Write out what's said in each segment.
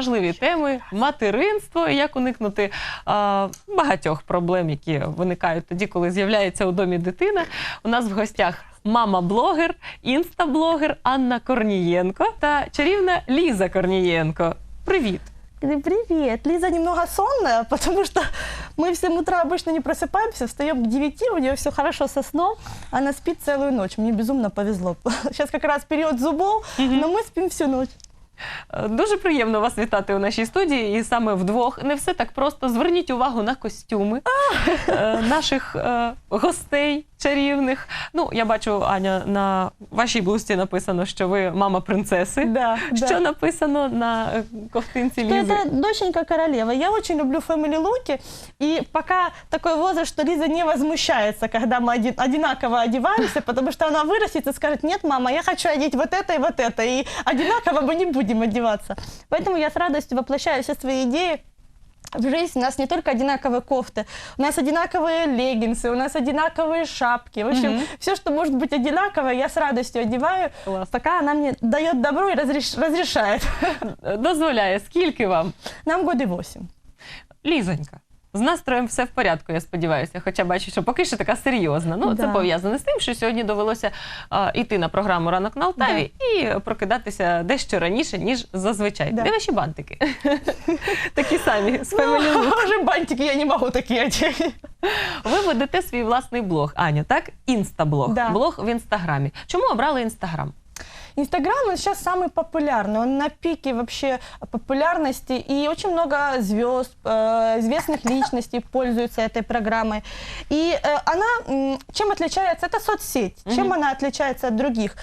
важливі теми материнство, і як уникнути а, багатьох проблем, які виникають тоді, коли з'являється у домі дитина. У нас в гостях мама-блогер, інстаблогер Анна Корнієнко та чарівна Ліза Корнієнко. Привіт! Говорю, Привет. Лиза немного сонная, потому что мы в 7 утра обычно не просыпаемся, встаем к 9, у нее все хорошо со сном, она спит целую ночь. Мне безумно повезло. Сейчас как раз период зубов, но мы спим всю ночь. Е, Дуже приємно вас вітати у нашій студії, і саме вдвох не все так просто. Зверніть увагу на костюми е, наших е, гостей чарівних. Ну, я бачу, Аня, на вашій блузці написано, що ви мама принцеси. Да, Що да. написано на е, ковтинці Что Лізи? это доченька королева. Я очень люблю family луки, и пока такой возраст, что Лиза не возмущается, когда мы один- одинаково одеваемся, потому что она вырастет и скажет, нет, мама, я хочу одеть вот это и вот это, и одинаково мы не будем одеваться. Поэтому я с радостью воплощаю все свои идеи в жизнь. У нас не только одинаковые кофты, у нас одинаковые леггинсы, у нас одинаковые шапки. В общем, Мгм. все, что может быть одинаковое, я с радостью одеваю, Клас. пока она мне дает добро и разреш- разрешает. Е, Дозволяє, скільки вам? Нам годы восемь. Лізонька. З настроєм все в порядку, я сподіваюся. Хоча бачу, що поки що така серйозна. Ну, це Да. пов'язано з тим, що сьогодні довелося а, йти на програму Ранок на Алтаві і прокидатися дещо раніше, ніж зазвичай. Да. Де ваші бантики? Такі самі з Family Look. уже бантики я не могу такие одеть. Ви ведете свій власний блог, Аня, так? Інстаблог. Да. Блог в інстаграмі. Чому обрали інстаграм? Инстаграм он сейчас самый популярный, он на пике вообще популярности, и очень много звезд, э, известных личностей пользуются этой программой. И э, она, м, чем отличается, это соцсеть, чем она отличается от других?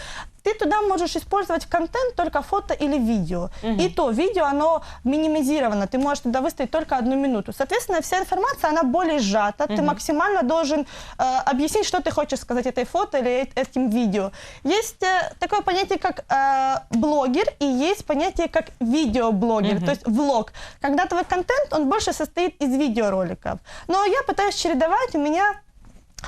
Ты туда можешь использовать контент только фото или видео. Мгм. И то видео, оно минимизировано, ты можешь туда выставить только одну минуту. Соответственно, вся информация, она более сжата, ты Мгм. максимально должен э, объяснить, что ты хочешь сказать этой фото или э- этим видео. Есть э, такое понятие, как э, блогер, и есть понятие, как видеоблогер, Мгм. то есть влог. Когда твой контент, он больше состоит из видеороликов. Но я пытаюсь чередовать, у меня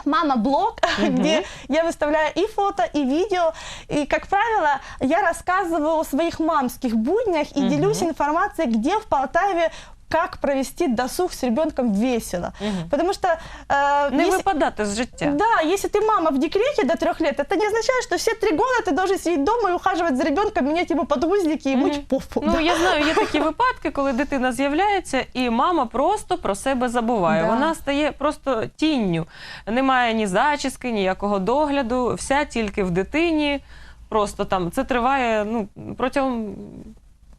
мама-блог, где я выставляю и фото, и видео. И, как правило, я рассказываю о своих мамских буднях и Мгм. делюсь информацией, где в Полтаве как провести досуг с ребенком весело. Мгм. Потому что э, Не если- випадати з життя. да, если ты мама в декрете до трех лет, это не означает, что все три года ты должен сидеть дома и ухаживать за ребенком, менять ему подгузники и Мгм. мыть попу. Ну Да. я знаю, є такі випадки, коли дитина з'являється, і мама просто про себе забуває. Да. Вона стає просто тінню. Немає ні зачіски, ніякого догляду. Вся тільки в дитині. Просто там це триває ну протягом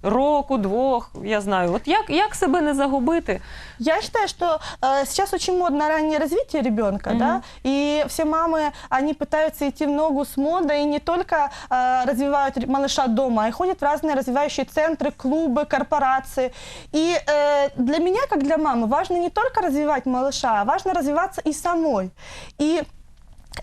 року, двох. Я знаю. От як, як себе не загубити? Я считаю, что э, сейчас очень модно раннее развитие ребенка, Мгм. да, и все мамы, они пытаются идти в ногу с модой и не только э, развивают ре- малыша дома, а и ходят в разные развивающие центры, клубы, корпорации. И э, для меня, как для мамы, важно не только развивать малыша, а важно развиваться и самой. И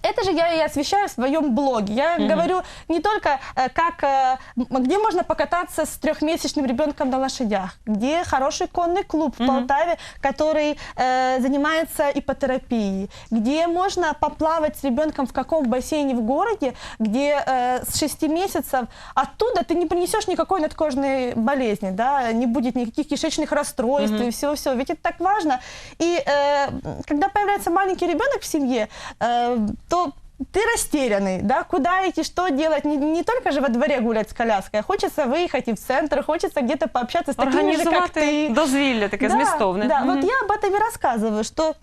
это же я и освещаю в своем блоге. Я Мгм. говорю не только, э, как, э, где можно покататься с трехмесячным ребенком на лошадях, где хороший конный клуб в Мгм. Полтаве, который э, занимается ипотерапией, где можно поплавать с ребенком в каком бассейне в городе, где э, с 6 месяцев оттуда ты не принесешь никакой надкожной болезни, да, не будет никаких кишечных расстройств Мгм. и всего-всего. Ведь это так важно. И э, когда появляется маленький ребенок в семье, э, то ты растерянный, да, куда идти, что делать, не, не только же во дворе гулять с коляской, а хочется выехать и в центр, хочется где-то пообщаться с такими же, как Організувати ты. дозвілля таке змістовне. Да, Мгм. вот я об этом и рассказываю, что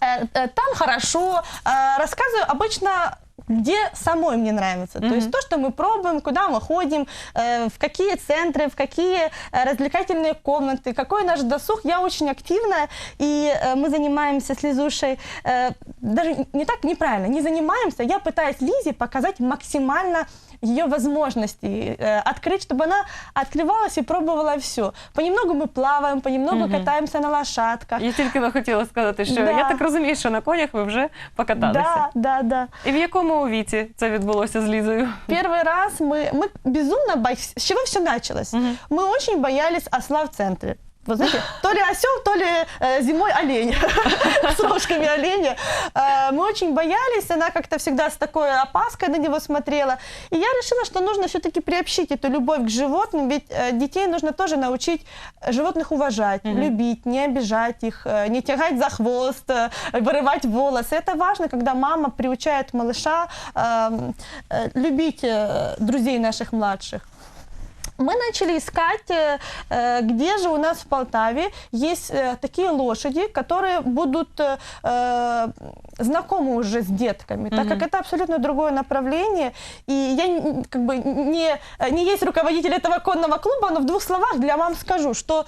э, э, там хорошо, э, рассказываю обычно где самой мне нравится. То Мгм. есть то, что мы пробуем, куда мы ходим, э, в какие центры, в какие э, развлекательные комнаты, какой наш досуг. Я очень активная, и э, мы занимаемся с Лизушей, э, даже не так неправильно, не занимаемся, я пытаюсь Лизе показать максимально ее возможности, э, открыть, чтобы она открывалась и пробовала все. Понемногу мы плаваем, понемногу Мгм. катаемся на лошадках. Я тільки не хотіла сказати, що Да. я так розумію, що на конях ви вже покаталися. Да, да, да. І в якому віці це відбулося з Лізою? Первый раз мы, мы безумно боялись. С чего все началось? Мгм. Мы очень боялись осла в центре. вы знаете, то ли осел, то ли э, зимой олень с рожками оленя. Э, мы очень боялись, она как-то всегда с такой опаской на него смотрела. И я решила, что нужно все-таки приобщить эту любовь к животным, ведь э, детей нужно тоже научить животных уважать, любить, не обижать их, э, не тягать за хвост, э, вырывать волосы. Это важно, когда мама приучает малыша эм, э, любить э, друзей наших младших. Мы начали искать, э, э, где же у нас в Полтаве есть э, такие лошади, которые будут знакомы уже с детками, так как это абсолютно другое направление. И я как бы не, не есть руководитель этого конного клуба, но в двух словах для мам скажу, что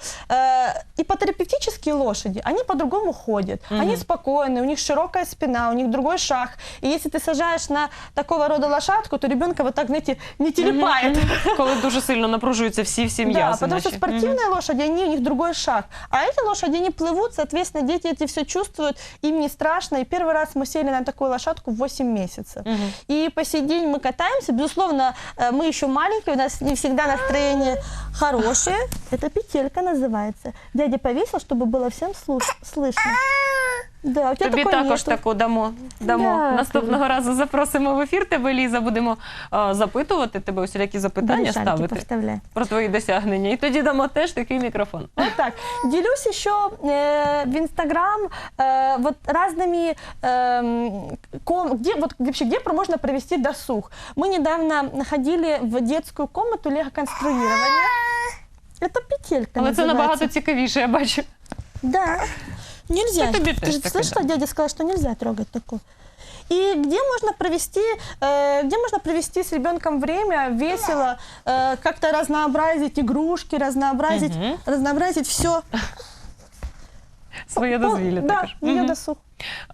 ипотерапевтические лошади, они по-другому ходят. Они спокойные, у них широкая спина, у них другой шаг. И если ты сажаешь на такого рода лошадку, то ребенка вот так, знаете, не телепает. Коли дуже сильно напружуються всі-всі Да, м'язи потому что наші. спортивные лошади, они, у них другой шаг. А эти лошади, они плывут, соответственно, дети эти все чувствуют, им не страшно. И первый раз мы сели на такую лошадку в 8 месяцев. И по сей день мы катаемся. Безусловно, э, мы еще маленькие, у нас не всегда настроение хорошее. Это петелька называется. Дядя повесил, чтобы было всем слуш- слышно. Да, у тебя Тобі такой також нету. таку дамо. дамо. Дякую. Наступного разу запросимо в ефір тебе, Ліза. Будемо е, запитувати тебе усілякі запитання Бери шарики, ставити повставляй. про твої досягнення. І тоді дамо теж такий мікрофон. Вот так. Делюсь еще э, в Инстаграм э, вот разными, эм, ком, где, вот, вообще, где про- можно провести досуг. Мы недавно ходили в детскую комнату лего-конструирования. Это петелька Але це называется. набагато цікавіше, я бачу. Да. Нельзя. Тебе Ты же слышала, дядя сказал, что нельзя трогать такую. И где можно провести, э, где можно провести с ребенком время весело, э, как-то разнообразить игрушки, разнообразить, Мгм. разнообразить все. Своє дозвілля да, ее Мгм. досуг.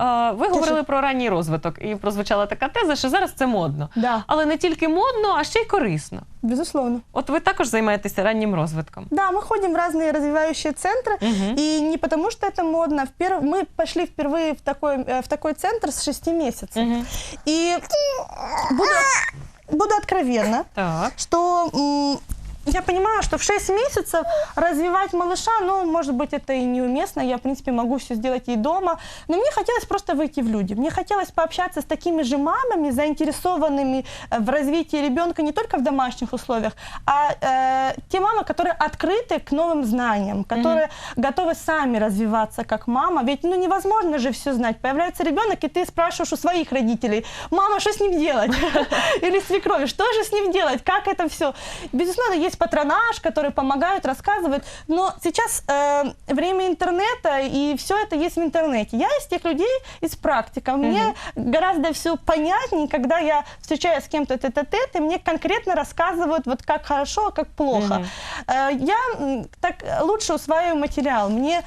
Е, Ви говорили про ранній розвиток, і прозвучала така теза, що зараз це модно. Да, Але не тільки модно, а ще й корисно. безусловно. От ви також займаєтеся раннім розвитком. Да, мы ходим в разные развивающие центры, Мгм. и не потому что это модно. Впер- Мы пошли впервые в такой, э, в такой центр с 6 месяцев. Мгм. И буду, буду откровенна, Так. что м, я понимаю, что в 6 месяцев развивать малыша, ну, может быть, это и неуместно, я, в принципе, могу все сделать и дома, но мне хотелось просто выйти в люди, мне хотелось пообщаться с такими же мамами, заинтересованными э, в развитии ребенка не только в домашних условиях, а э, те мамы, которые открыты к новым знаниям, которые готовы сами развиваться как мама, ведь, ну, невозможно же все знать, появляется ребенок, и ты спрашиваешь у своих родителей, мама, что с ним делать? Или свекрови, что же с ним делать, как это все? Безусловно, есть патронаж, который помогают, рассказывают, но сейчас э, время интернета, и все это есть в интернете. Я из тех людей, из практика. Мне гораздо все понятнее, когда я встречаюсь с кем-то тет-а-тет, и мне конкретно рассказывают, вот как хорошо, а как плохо. Мгм. Э, я так лучше усваиваю материал. Мне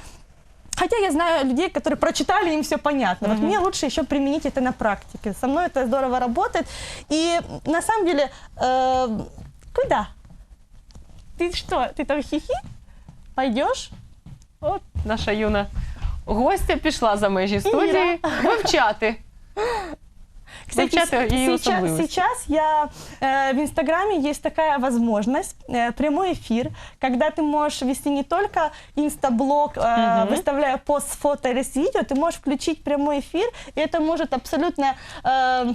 Хотя я знаю людей, которые прочитали, им все понятно. Вот мне лучше еще применить это на практике. Со мной это здорово работает. И на самом деле, э, куда? Ты что, ты там хихи? Пойдешь? От наша юна гостя пішла за межі студії вивчати. Вивчати її сейчас, особливості. сейчас я э, в Инстаграме есть такая возможность, э, прямой эфир, когда ты можешь вести не только инстаблог, э, Мгм. выставляя пост с фото или с видео, ты можешь включить прямой эфир, и это может абсолютно э,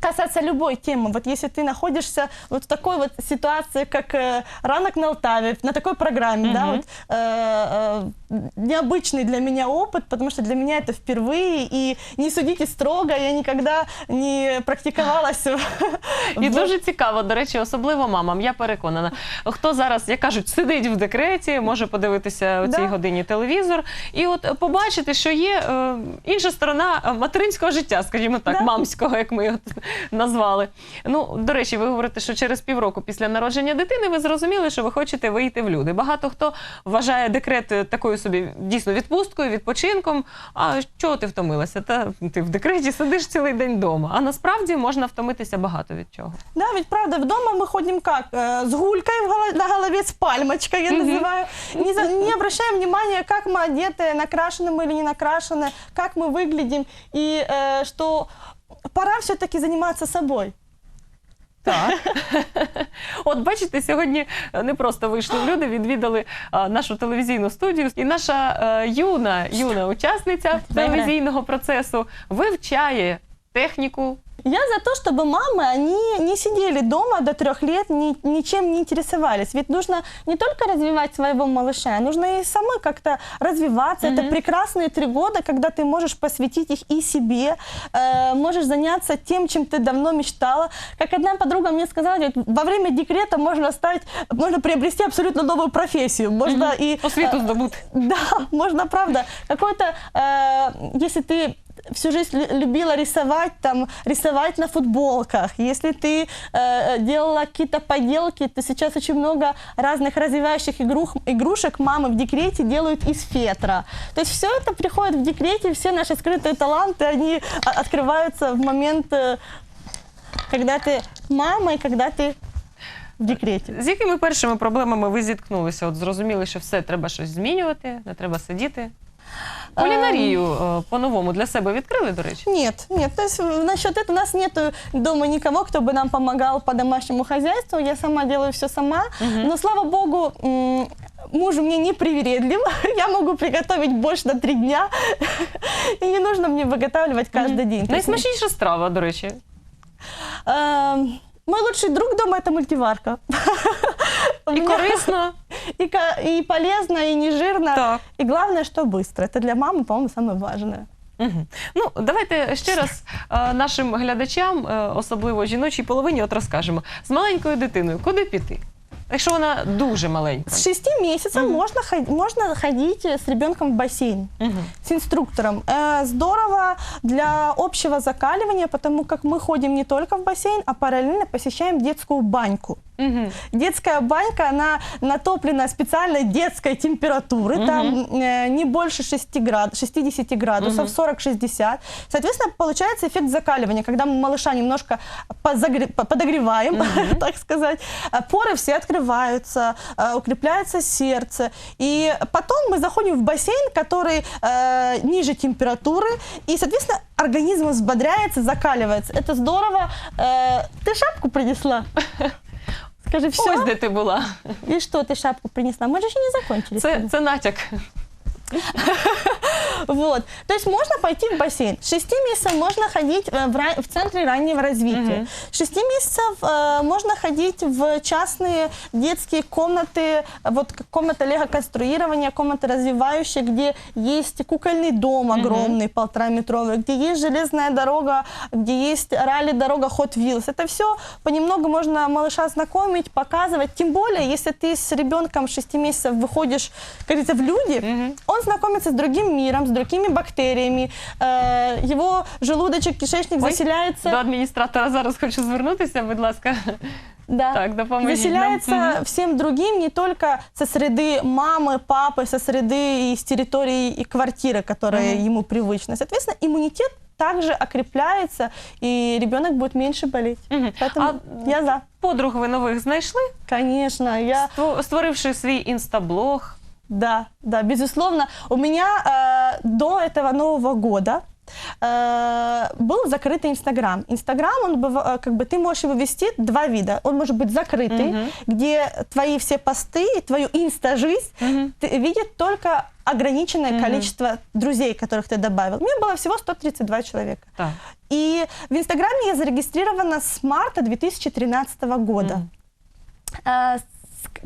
касаться любой темы. Вот если ты находишься вот в такой вот ситуации, как э, ранок на Алтаве, на такой программе, да, Мгм. вот, э, э, необычный для меня опыт, потому что для меня это впервые, и не судите строго, я никогда не практиковалась. в- І в- дуже цікаво, до речі, особливо мамам. Я переконана. Хто зараз, як кажуть, сидить в декреті, може подивитися у цій Да. годині телевізор, і от побачити, що є е, інша сторона е, материнського життя, скажімо так, Да. мамського, як ми його назвали. Ну, до речі, ви говорите, що через півроку після народження дитини ви зрозуміли, що ви хочете вийти в люди. Багато хто вважає декрет е, такою собі дійсно відпусткою, відпочинком. А чого ти втомилася? Та ти в декреті сидиш цілий день вдома. А насправді можна втомитися багато від чого. Да, ведь правда, дома мы ходим как? Э, С гулькой в голо- на голове, с пальмочкой, я Мгм. называю. Не, за- не обращаем внимания, как мы одеты, накрашены мы или не накрашены, как мы выглядим. И э, что пора все-таки заниматься собой. Так. От бачите, сьогодні е, не просто вийшли люди, відвідали а, нашу телевізійну студію. І наша е, юна, юна учасниця телевізійного процесу вивчає техніку. Я за то, чтобы мамы, они не сидели дома до трех лет, ни- ничем не интересовались. Ведь нужно не только развивать своего малыша, нужно и самой как-то развиваться. Это Мгм. прекрасные три года, когда ты можешь посвятить их и себе, э, можешь заняться тем, чем ты давно мечтала. Как одна подруга мне сказала, говорит, во время декрета можно стать, можно приобрести абсолютно новую профессию. Можно Мгм. и Освіту э, здобути. да, можно, правда. Какой-то, э, если ты всю жизнь лю- любила рисовать, там, рисовать на футболках, если ты э, делала какие-то поделки, то сейчас очень много разных развивающих игрух, игрушек мамы в декрете делают из фетра. То есть все это приходит в декрете, все наши скрытые таланты, они а, открываются в момент, э, когда ты мама и когда ты в декрете. З якими першими проблемами ви зіткнулися? От зрозуміли, що все треба щось змінювати, не треба сидіти. Кулінарію е, по-новому для себе відкрили, до речі. Нет, нет. То есть э, насчет этого у нас нет дома никого, кто бы нам помогал по домашнему хозяйству. Я сама делаю все сама. Но слава богу, м, муж мне не привередлив. Я могу приготовить борщ на три дня. И не нужно мне выготавливать каждый день. То есть, Найсмачніша страва, до речі. эм, Мой лучший друг дома это мультиварка. У І меня корисно. и ко- и полезно, и не жирно. Так. И главное, что быстро. Это для мамы, по-моему, самое важное. Мгм. Ну, давайте ще раз е, нашим глядачам, е, особливо жіночій половині, от розкажемо. З маленькою дитиною куди піти? Якщо вона дуже маленька. С 6 месяцев можно, ход- можно ходить э, с ребенком в бассейн. Мгм. с инструктором. Э, Здорово для общего закаливания, потому как мы ходим не только в бассейн, а параллельно посещаем детскую баньку. Мгм. Детская банька, она натоплена специальной детской температуры, Мгм. там э, не больше 6 град, 60 градусов, Мгм. 40-60. Соответственно, получается эффект закаливания, когда мы малыша немножко позагре- по- подогреваем, так сказать, э, поры все открываются, э, укрепляется сердце. И потом мы заходим в бассейн, который э, ниже температуры, и, соответственно, организм взбодряется, закаливается. Это здорово. Э, ты шапку принесла? Скажи, все. Ось де ти була. И что ты шапку принесла? Мы же еще не закончили. Це, це натяк. Вот. То есть можно пойти в бассейн. С 6 месяцев можно ходить э, в, ра- в центре раннего развития. Мгм. С 6 месяцев э, можно ходить в частные детские комнаты, вот комната лего-конструирования, комната развивающая, где есть кукольный дом огромный, полтора метровый, где есть железная дорога, где есть ралли-дорога Hot Wheels. Это все понемногу можно малыша знакомить, показывать. Тем более, если ты с ребенком 6 месяцев выходишь, как говорится, в люди, Мгм. он знакомится с другим миром, с другими бактериями, э, его желудочек, кишечник Ой, заселяется. До адміністратора зараз хочу звернутися, будь ласка. Да. Так, допоможіть Заселяется нам. Мгм. всем другим, не только со среды мамы, папы, со среды и с территории и квартиры, которая Мгм. ему привычна. Соответственно, иммунитет также окрепляется, и ребенок будет меньше болеть. Мгм. Поэтому А я за. подруг ви нових знайшли, Конечно, я Ство- створивши свій інстаблог. Да, да, безусловно. У меня э, до этого Нового года э, был закрытый Инстаграм. Инстаграм, он быва- э, как бы ты можешь его вести два вида. Он может быть закрытый, Мгм. где твои все посты, твою инста-жизнь ты- видит только ограниченное Мгм. количество друзей, которых ты добавил. У меня было всего 132 человека. Так. И в Инстаграме я зарегистрирована с марта 2013 года. Мгм.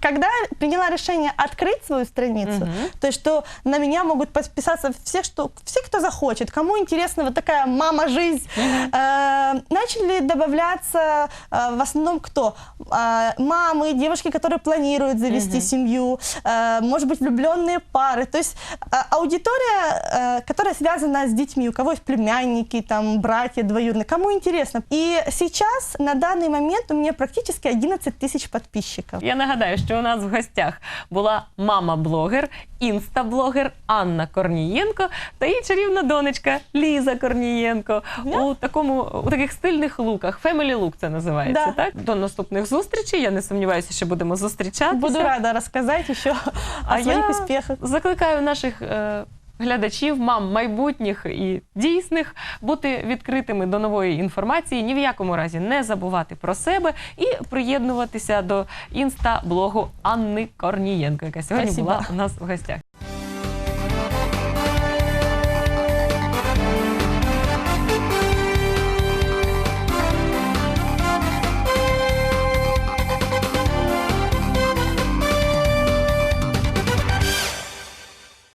Когда приняла решение открыть свою страницу, Мгм. то есть что на меня могут подписаться все, что, все кто захочет, кому интересна вот такая мама-жизнь, э, начали добавляться э, в основном кто? А, мамы, девушки, которые планируют завести Мгм. семью, э, может быть, влюбленные пары. То есть э, аудитория, э, которая связана с детьми, у кого есть племянники, там, братья двоюродные, кому интересно. И сейчас, на данный момент, у меня практически 11 тысяч подписчиков. Я нагадаю, що у нас в гостях була мама-блогер, інстаблогер Анна Корнієнко та її чарівна донечка Ліза Корнієнко у такому у таких стильних луках. Family look це називається. Да. Так до наступних зустрічей. Я не сумніваюся, що будемо зустрічатися. Буду рада розказати, що о своїх успіхах. закликаю наших е, глядачів, мам майбутніх і дійсних бути відкритими до нової інформації, ні в якому разі не забувати про себе і приєднуватися до інста-блогу Анни Корнієнко, яка сьогодні Спасибо. була у нас в гостях.